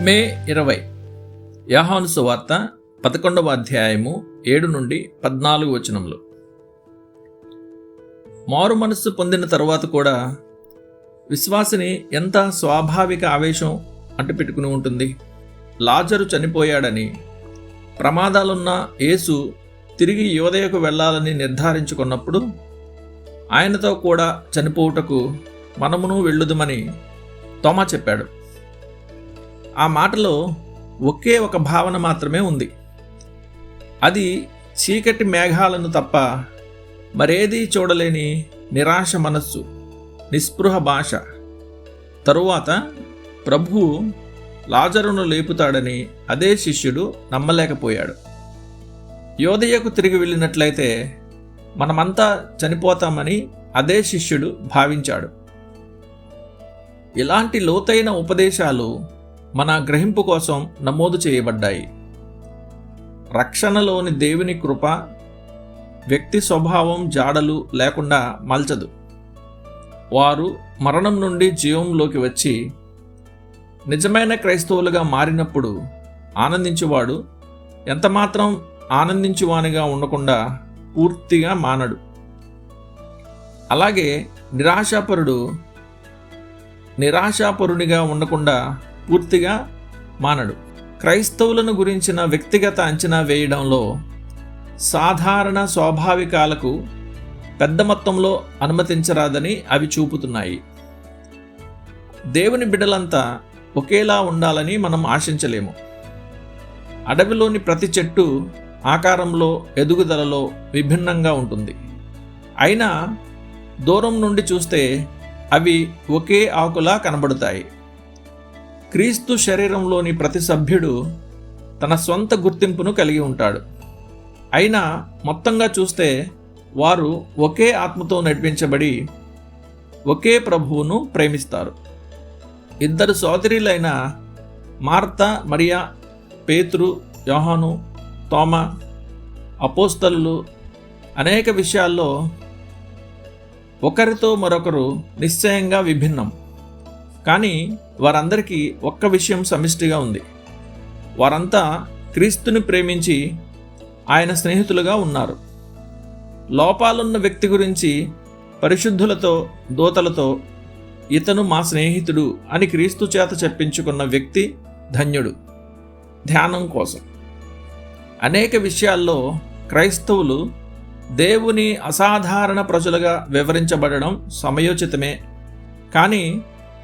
మే ఇరవై. యాహాను సువార్త పదకొండవ అధ్యాయము ఏడు నుండి పద్నాలుగు వచనములు. మారు మనస్సు పొందిన తరువాత కూడా విశ్వాసిని ఎంత స్వాభావిక ఆవేశం అంటుపెట్టుకుని ఉంటుంది? లాజరు చనిపోయాడని ప్రమాదాలున్న యేసు తిరిగి యోదయకు వెళ్ళాలని నిర్ధారించుకున్నప్పుడు ఆయనతో కూడా చనిపోవుటకు మనమును వెళ్ళుదుమని తోమా చెప్పాడు. ఆ మాటలో ఒకే ఒక భావన మాత్రమే ఉంది. అది చీకటి మేఘాలను తప్ప మరేదీ చూడలేని నిరాశ మనస్సు నిస్పృహ భాష. తరువాత ప్రభువు లాజరును లేపుతాడని అదే శిష్యుడు నమ్మలేకపోయాడు. యోధయ్యకు తిరిగి వెళ్ళినట్లయితే మనమంతా చనిపోతామని అదే శిష్యుడు భావించాడు. ఇలాంటి లోతైన ఉపదేశాలు మన గ్రహింపు కోసం నమోదు చేయబడ్డాయి. రక్షణలోని దేవుని కృప వ్యక్తి స్వభావం జాడలు లేకుండా మల్చదు. వారు మరణం నుండి జీవంలోకి వచ్చి నిజమైన క్రైస్తవులుగా మారినప్పుడు ఆనందించువాడు ఎంతమాత్రం ఆనందించువానిగా ఉండకుండా పూర్తిగా మానడు. అలాగే నిరాశాపరుడు నిరాశాపరునిగా ఉండకుండా పూర్తిగా మానడు. క్రైస్తవులను గురించిన వ్యక్తిగత అంచనా వేయడంలో సాధారణ స్వాభావికాలకు పెద్ద మొత్తంలో అనుమతించరాదని అవి చూపుతున్నాయి. దేవుని బిడ్డలంతా ఒకేలా ఉండాలని మనం ఆశించలేము. అడవిలోని ప్రతి చెట్టు ఆకారంలో ఎదుగుదలలో విభిన్నంగా ఉంటుంది. అయినా దూరం నుండి చూస్తే అవి ఒకే ఆకులా కనబడతాయి. క్రీస్తు శరీరంలోని ప్రతి సభ్యుడు తన సొంత గుర్తింపును కలిగి ఉంటాడు. అయినా మొత్తంగా చూస్తే వారు ఒకే ఆత్మతో నడిపించబడి ఒకే ప్రభువును ప్రేమిస్తారు. ఇద్దరు సోదరులైన మార్త మరియా పేతురు యోహాను తోమ అపోస్తలు అనేక విషయాల్లో ఒకరితో మరొకరు నిశ్చయంగా విభిన్నం. కానీ వారందరికీ ఒక్క విషయం సమిష్టిగా ఉంది. వారంతా క్రీస్తుని ప్రేమించి ఆయన స్నేహితులుగా ఉన్నారు. లోపాలున్న వ్యక్తి గురించి పరిశుద్ధులతో దూతలతో ఇతను మా స్నేహితుడు అని క్రీస్తు చేత చెప్పించుకున్న వ్యక్తి ధన్యుడు. ధ్యానం కోసం. అనేక విషయాల్లో క్రైస్తవులు దేవుని అసాధారణ ప్రజలుగా వివరించబడడం సమయోచితమే. కానీ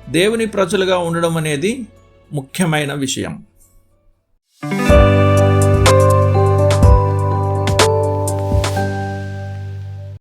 దేవుని ప్రజలుగా ఉండడం అనేది ముఖ్యమైన విషయం.